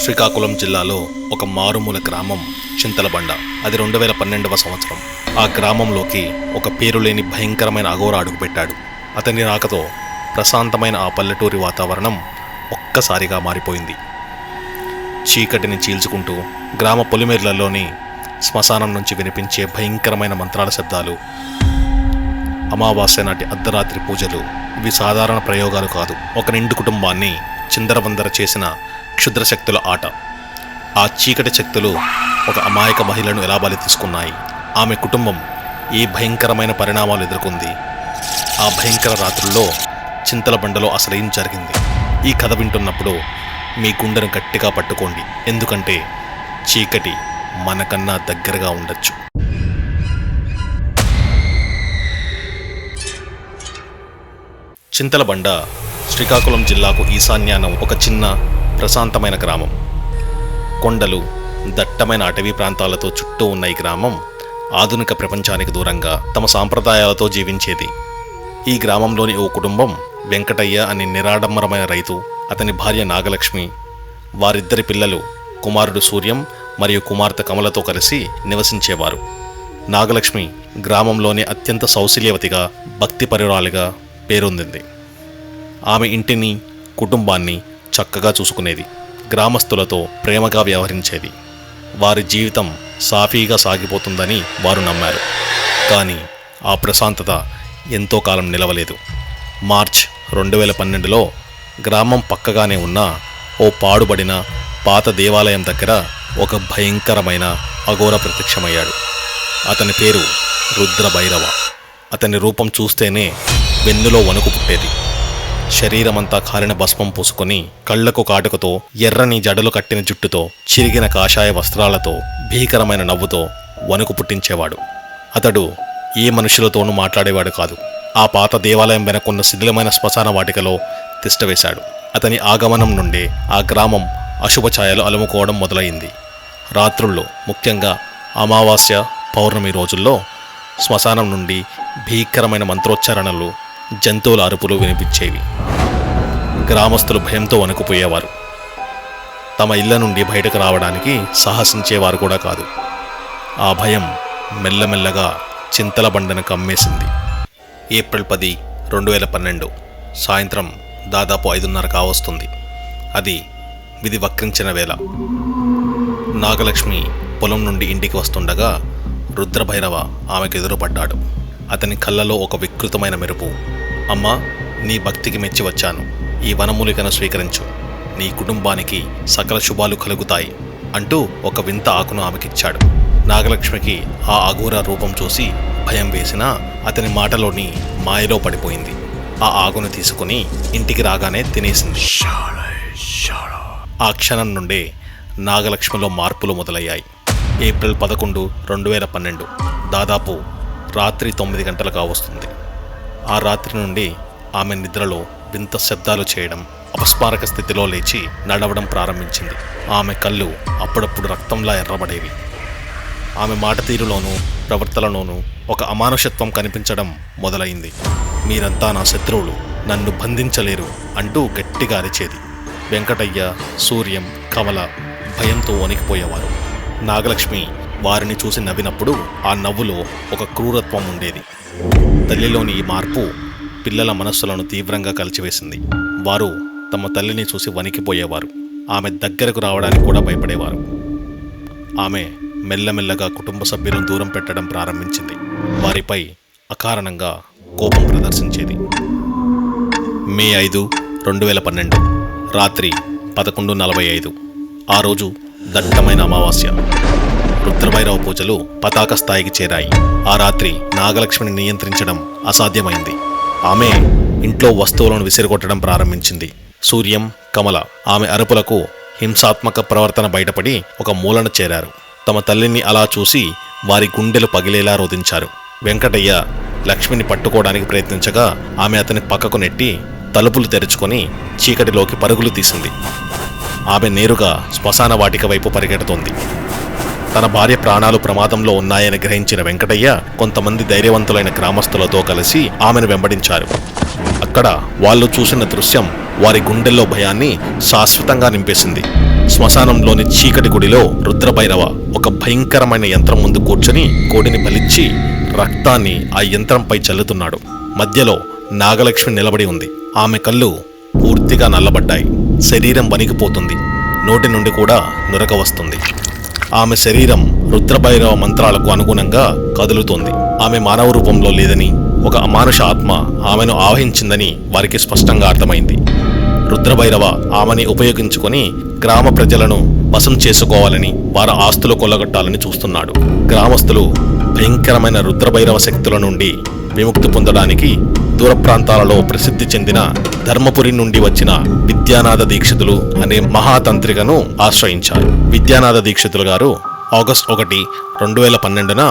శ్రీకాకుళం జిల్లాలో ఒక మారుమూల గ్రామం చింతలబండ. అది రెండు వేల పన్నెండవ సంవత్సరం. ఆ గ్రామంలోకి ఒక పేరులేని భయంకరమైన అఘోర అడుగుపెట్టాడు అతని రాకతో ప్రశాంతమైన ఆ పల్లెటూరి వాతావరణం ఒక్కసారిగా మారిపోయింది. చీకటిని చీల్చుకుంటూ గ్రామ పొలిమేర్లలోని శ్మశానం నుంచి వినిపించే భయంకరమైన మంత్రాల శబ్దాలు అమావాస్య నాటి అర్ధరాత్రి పూజలు ఇవి సాధారణ ప్రయోగాలు కాదు. ఒక నిండు కుటుంబాన్ని చిందరవందర చేసిన క్షుద్ర శక్తుల ఆట. ఆ చీకటి శక్తులు ఒక అమాయక మహిళను ఎలా బలి తీసుకున్నాయి? ఆమె కుటుంబం ఏ భయంకరమైన పరిణామాలు ఎదుర్కొంది? ఆ భయంకర రాత్రుల్లో చింతల బండలో అసలేం జరిగింది? ఈ కథ వింటున్నప్పుడు మీ గుండెను గట్టిగా పట్టుకోండి. ఎందుకంటే చీకటి మనకన్నా దగ్గరగా ఉండొచ్చు. చింతలబండ శ్రీకాకుళం జిల్లాకు ఈశాన్యాన ఒక చిన్న ప్రశాంతమైన గ్రామం. కొండలు దట్టమైన అటవీ ప్రాంతాలతో చుట్టూ ఉన్న ఈ గ్రామం ఆధునిక ప్రపంచానికి దూరంగా తమ సాంప్రదాయాలతో జీవించేది. ఈ గ్రామంలోని ఓ కుటుంబం వెంకటయ్య అనే నిరాడంబరమైన రైతు అతని భార్య నాగలక్ష్మి వారిద్దరి పిల్లలు కుమారుడు సూర్యం మరియు కుమార్తె కమలతో కలిసి నివసించేవారు. నాగలక్ష్మి గ్రామంలోని అత్యంత సౌశల్యవతిగా భక్తిపరురాలిగా పేరొందింది. ఆమె ఇంటిని కుటుంబాన్ని చక్కగా చూసుకునేది. గ్రామస్తులతో ప్రేమగా వ్యవహరించేది. వారి జీవితం సాఫీగా సాగిపోతుందని వారు నమ్మారు. కానీ ఆ ప్రశాంతత ఎంతో కాలం నిలవలేదు. మార్చ్ రెండు వేల పన్నెండులో గ్రామం పక్కగానే ఉన్న ఓ పాడుబడిన పాత దేవాలయం దగ్గర ఒక భయంకరమైన అఘోర ప్రత్యక్షమయ్యాడు. అతని పేరు రుద్ర భైరవ అతని రూపం చూస్తేనే వెన్నులో వణుకు పుట్టేది. శరీరమంతా కాలిన భస్మం పూసుకొని కళ్ళకు కాటుకతో ఎర్రని జడలు కట్టిన జుట్టుతో చిరిగిన కాషాయ వస్త్రాలతో భీకరమైన నవ్వుతో వణుకు పుట్టించేవాడు. అతడు ఏ మనుషులతోనూ మాట్లాడేవాడు కాదు. ఆ పాత దేవాలయం వెనకున్న శిథిలమైన శ్మశాన వాటికలో తిష్టవేశాడు. అతని ఆగమనం నుండే ఆ గ్రామం అశుభ ఛాయలు అలుముకోవడం మొదలైంది. రాత్రుల్లో ముఖ్యంగా అమావాస్య పౌర్ణమి రోజుల్లో శ్మశానం నుండి భీకరమైన మంత్రోచ్చారణలు జంతువుల అరుపులు వినిపించేవి. గ్రామస్తులు భయంతో వణుకుపోయేవారు. తమ ఇళ్ళ నుండి బయటకు రావడానికి సాహసించేవారు కూడా కాదు. ఆ భయం మెల్లమెల్లగా చింతల బండను కమ్మేసింది. ఏప్రిల్ పది రెండు వేల పన్నెండు సాయంత్రం దాదాపు ఐదున్నర కావస్తుంది. అది విధి వక్రించిన వేళ. నాగలక్ష్మి పొలం నుండి ఇంటికి వస్తుండగా రుద్రభైరవ ఆమెకు ఎదురుపడ్డాడు. అతని కళ్ళలో ఒక వికృతమైన మెరుపు. అమ్మా నీ భక్తికి మెచ్చి వచ్చాను. ఈ వనమూలికను స్వీకరించు. నీ కుటుంబానికి సకల శుభాలు కలుగుతాయి అంటూ ఒక వింత ఆకును ఆమెకిచ్చాడు. నాగలక్ష్మికి ఆ అఘోర రూపం చూసి భయం వేసినా అతని మాటలోని మాయలో పడిపోయింది. ఆ ఆకును తీసుకుని ఇంటికి రాగానే తినేసింది. ఆ క్షణం నుండే నాగలక్ష్మిలో మార్పులు మొదలయ్యాయి. ఏప్రిల్ పదకొండు రెండు వేల పన్నెండు. దాదాపు రాత్రి తొమ్మిది గంటలు కావస్తుంది ఆ రాత్రి నుండి ఆమె నిద్రలో వింత శబ్దాలు చేయడం అపస్మారక స్థితిలో లేచి నడవడం ప్రారంభించింది. ఆమె కళ్ళు అప్పుడప్పుడు రక్తంలా ఎర్రబడేవి. ఆమె మాట తీరులోనూ ప్రవర్తనలోనూ ఒక అమానుషత్వం కనిపించడం మొదలైంది. మీరంతా నా శత్రువులు నన్ను బంధించలేరు అంటూ గట్టిగా అరిచేది. వెంకటయ్య సూర్యం కమల భయంతో వణికిపోయేవారు. నాగలక్ష్మి వారిని చూసి నవ్వినప్పుడు ఆ నవ్వులో ఒక క్రూరత్వం ఉండేది. తల్లిలోని ఈ మార్పు పిల్లల మనస్సులను తీవ్రంగా కలిచివేసింది. వారు తమ తల్లిని చూసి వణికిపోయేవారు. ఆమె దగ్గరకు రావడానికి కూడా భయపడేవారు. ఆమె మెల్లమెల్లగా కుటుంబ సభ్యులను దూరం పెట్టడం ప్రారంభించింది. వారిపై అకారణంగా కోపం ప్రదర్శించేది. మే ఐదు రెండు వేల పన్నెండు రాత్రి పదకొండు నలభై ఐదు. ఆ రోజు దట్టమైన అమావాస్య. రుద్రభైరవ పూజలు పతాక స్థాయికి చేరాయి. ఆ రాత్రి నాగలక్ష్మిని నియంత్రించడం అసాధ్యమైంది. ఆమె ఇంట్లో వస్తువులను విసిరగొట్టడం ప్రారంభించింది. సూర్యం కమల ఆమె అరుపులకు హింసాత్మక ప్రవర్తన బయటపడి ఒక మూలన చేరారు. తమ తల్లిని అలా చూసి వారి గుండెలు పగిలేలా రోధించారు. వెంకటయ్య లక్ష్మిని పట్టుకోవడానికి ప్రయత్నించగా ఆమె అతని పక్కకు నెట్టి తలుపులు తెరుచుకొని చీకటిలోకి పరుగులు తీసింది. ఆమె నేరుగా శ్మశాన వాటిక వైపు పరిగెడుతోంది. తన భార్య ప్రాణాలు ప్రమాదంలో ఉన్నాయని గ్రహించిన వెంకటయ్య కొంతమంది ధైర్యవంతులైన గ్రామస్తులతో కలిసి ఆమెను వెంబడించారు. అక్కడ వాళ్ళు చూసిన దృశ్యం వారి గుండెల్లో భయాన్ని శాశ్వతంగా నింపేసింది. శ్మశానంలోని చీకటి గుడిలో రుద్రభైరవ ఒక భయంకరమైన యంత్రం ముందు కూర్చొని కోడిని బలిచ్చి రక్తాన్ని ఆ యంత్రంపై చల్లుతున్నాడు. మధ్యలో నాగలక్ష్మి నిలబడి ఉంది. ఆమె కళ్ళు పూర్తిగా నల్లబడ్డాయి. శరీరం వణికిపోతుంది. నోటి నుండి కూడా నురక వస్తుంది. ఆమె శరీరం రుద్రభైరవ మంత్రాలకు అనుగుణంగా కదులుతోంది. ఆమె మానవ రూపంలో లేదని ఒక అమానుష ఆత్మ ఆమెను ఆవహించిందని వారికి స్పష్టంగా అర్థమైంది. రుద్రభైరవ ఆమెని ఉపయోగించుకొని గ్రామ ప్రజలను వశం చేసుకోవాలని వారి ఆస్తులు కొల్లగొట్టాలని చూస్తున్నాడు. గ్రామస్తులు భయంకరమైన రుద్రభైరవ శక్తుల నుండి విముక్తి పొందడానికి దూర ప్రాంతాలలో ప్రసిద్ధి చెందిన ధర్మపురి నుండి వచ్చిన విద్యానాథ దీక్షితులు అనే మహాతంత్రికను ఆశ్రయించారు. విద్యానాథ దీక్షితులు గారు ఆగస్ట్ ఒకటి రెండు వేల పన్నెండున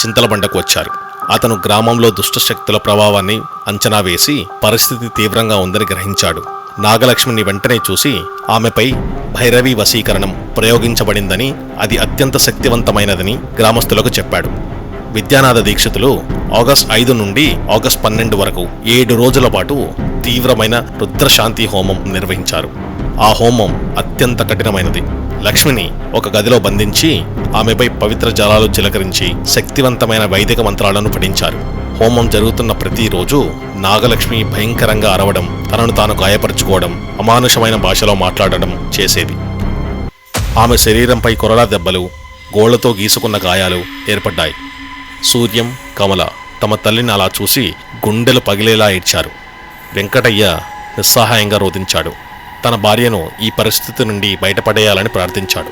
చింతలబండకు వచ్చారు. అతను గ్రామంలో దుష్టశక్తుల ప్రభావాన్ని అంచనా వేసి పరిస్థితి తీవ్రంగా ఉందని గ్రహించాడు. నాగలక్ష్మిని వెంటనే చూసి ఆమెపై భైరవి వశీకరణం ప్రయోగించబడిందని అది అత్యంత శక్తివంతమైనదని గ్రామస్తులకు చెప్పాడు. విద్యానాథ దీక్షితులు ఆగస్ట్ ఐదు నుండి ఆగస్ట్ పన్నెండు వరకు ఏడు రోజుల పాటు తీవ్రమైన రుద్రశాంతి హోమం నిర్వహించారు. ఆ హోమం అత్యంత కఠినమైనది. లక్ష్మిని ఒక గదిలో బంధించి ఆమెపై పవిత్ర జలాలు చిలకరించి శక్తివంతమైన వైదిక మంత్రాలను పఠించారు. హోమం జరుగుతున్న ప్రతిరోజు నాగలక్ష్మి భయంకరంగా అరవడం తనను తాను గాయపరుచుకోవడం అమానుషమైన భాషలో మాట్లాడడం చేసేది. ఆమె శరీరంపై కొరడా దెబ్బలు గోళ్ళతో గీసుకున్న గాయాలు ఏర్పడ్డాయి. సూర్యం కమల తమ తల్లిని అలా చూసి గుండెలు పగిలేలా ఏడ్చారు. వెంకటయ్య నిస్సహాయంగా రోధించాడు. తన భార్యను ఈ పరిస్థితి నుండి బయటపడేయాలని ప్రార్థించాడు.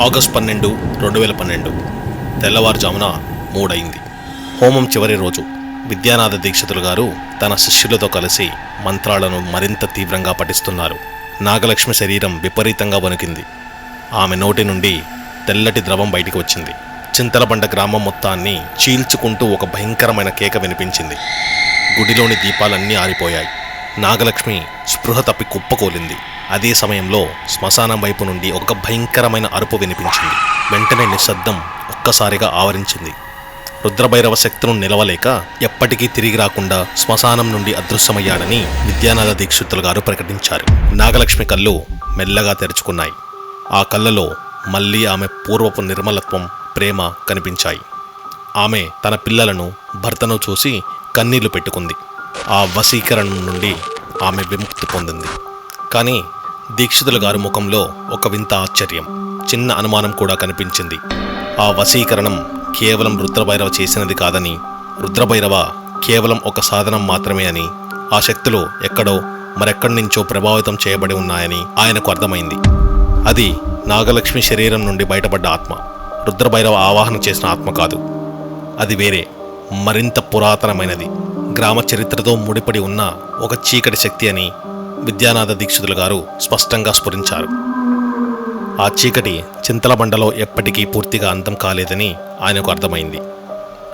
ఆగస్ట్ పన్నెండు రెండు వేల పన్నెండు. తెల్లవారుజామున మూడైంది హోమం చివరి రోజు విద్యానాథ దీక్షితులు గారు తన శిష్యులతో కలిసి మంత్రాలను మరింత తీవ్రంగా పఠిస్తున్నారు. నాగలక్ష్మి శరీరం విపరీతంగా వణికింది. ఆమె నోటి నుండి తెల్లటి ద్రవం బయటికి వచ్చింది. చింతలబండ గ్రామం మొత్తాన్ని చీల్చుకుంటూ ఒక భయంకరమైన కేక వినిపించింది. గుడిలోని దీపాలన్నీ ఆరిపోయాయి. నాగలక్ష్మి స్పృహ తప్పి కుప్పకూలింది. అదే సమయంలో శ్మశానం వైపు నుండి ఒక భయంకరమైన అరుపు వినిపించింది. వెంటనే నిశ్శబ్దం ఒక్కసారిగా ఆవరించింది. రుద్రభైరవ శక్తును నిలవలేక ఎప్పటికీ తిరిగి రాకుండా శ్మశానం నుండి అదృశ్యమయ్యాడని విద్యానాథ దీక్షితులు గారు ప్రకటించారు. నాగలక్ష్మి కళ్ళు మెల్లగా తెరుచుకున్నాయి. ఆ కళ్ళలో మళ్ళీ ఆమె పూర్వపు నిర్మలత్వం ప్రేమ కనిపించాయి. ఆమె తన పిల్లలను భర్తను చూసి కన్నీళ్ళు పెట్టుకుంది. ఆ వశీకరణం నుండి ఆమె విముక్తి పొందింది. కానీ దీక్షితుల గారి ముఖంలో ఒక వింత ఆశ్చర్యం చిన్న అనుమానం కూడా కనిపించింది. ఆ వశీకరణం కేవలం రుద్రభైరవ చేసినది కాదని రుద్రభైరవ కేవలం ఒక సాధనం మాత్రమే అని ఆ శక్తులు ఎక్కడో మరెక్కడి నుంచో ప్రభావితం చేయబడి ఉన్నాయని ఆయనకు అర్థమైంది. అది నాగలక్ష్మి శరీరం నుండి బయటపడ్డ ఆత్మ. రుద్రభైరవ ఆవాహన చేసిన ఆత్మ కాదు. అది వేరే మరింత పురాతనమైనది. గ్రామ చరిత్రతో ముడిపడి ఉన్న ఒక చీకటి శక్తి అని విద్యానాథ దీక్షితులు గారు స్పష్టంగా స్ఫురించారు. ఆ చీకటి చింతలబండలో ఎప్పటికీ పూర్తిగా అంతం కాలేదని ఆయనకు అర్థమైంది.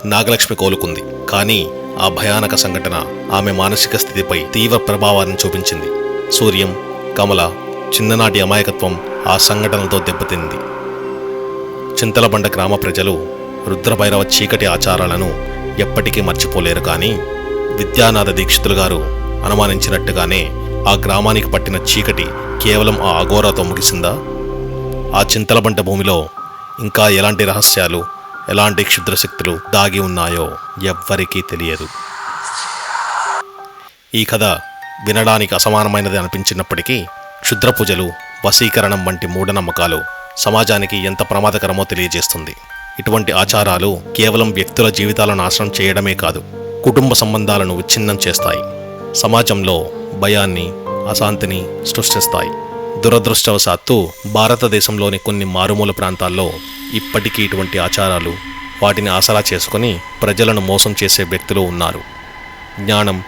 నాగలక్ష్మి కోలుకుంది కానీ ఆ భయానక సంఘటన ఆమె మానసిక స్థితిపై తీవ్ర ప్రభావాన్ని చూపించింది. సూర్యం కమల చిన్ననాటి అమాయకత్వం ఆ సంఘటనతో దెబ్బతింది. చింతలబండ గ్రామ ప్రజలు రుద్రభైరవ చీకటి ఆచారాలను ఎప్పటికీ మర్చిపోలేరు కానీ విద్యానాథ దీక్షితులు గారు అనుమానించినట్టుగానే ఆ గ్రామానికి పట్టిన చీకటి కేవలం ఆ అఘోరాతో ముగిసిందా? ఆ చింతలబంట భూమిలో ఇంకా ఎలాంటి రహస్యాలు ఎలాంటి క్షుద్రశక్తులు దాగి ఉన్నాయో ఎవ్వరికీ తెలియదు. ఈ కథ వినడానికి అసమానమైనది అనిపించినప్పటికీ క్షుద్ర పూజలు వశీకరణం వంటి మూఢనమ్మకాలు సమాజానికి ఎంత ప్రమాదకరమో తెలియజేస్తుంది. ఇటువంటి ఆచారాలు కేవలం వ్యక్తుల జీవితాలను నాశనం చేయడమే కాదు కుటుంబ సంబంధాలను విచ్ఛిన్నం చేస్తాయి. సమాజంలో భయాన్ని అశాంతిని సృష్టిస్తాయి. దురదృష్టవశాత్తు భారతదేశంలోని కొన్ని మారుమూల ప్రాంతాల్లో ఇప్పటికీ ఇటువంటి ఆచారాలు వాటిని ఆసరా చేసుకొని ప్రజలను మోసం చేసే వ్యక్తులు ఉన్నారు. జ్ఞానం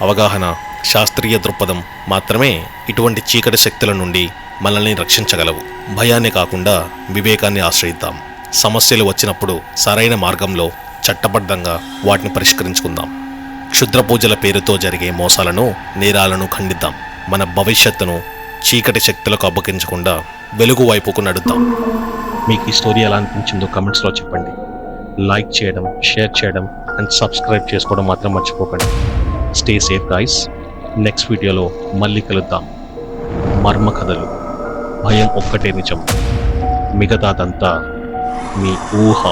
అవగాహన శాస్త్రీయ దృక్పథం మాత్రమే ఇటువంటి చీకటి శక్తుల నుండి మనల్ని రక్షించగలవు. భయాన్ని కాకుండా వివేకాన్ని ఆశ్రయిద్దాం. సమస్యలు వచ్చినప్పుడు సరైన మార్గంలో చట్టబద్ధంగా వాటిని పరిష్కరించుకుందాం. క్షుద్ర పూజల పేరుతో జరిగే మోసాలను నేరాలను ఖండిద్దాం. మన భవిష్యత్తును చీకటి శక్తులకు అబ్బకించకుండా వెలుగు వైపుకు నడుద్దాం. మీకు ఈ స్టోరీ ఎలా అనిపించిందో కమెంట్స్లో చెప్పండి. లైక్ చేయడం షేర్ చేయడం అండ్ సబ్స్క్రైబ్ చేసుకోవడం మాత్రం మర్చిపోకండి. స్టే సేఫ్ గాయస్ నెక్స్ట్ వీడియోలో మళ్ళీ కలుద్దాం. మర్మ కథలు భయం ఒక్కటే నిజం. మిగతాదంతా మీ ఊహ.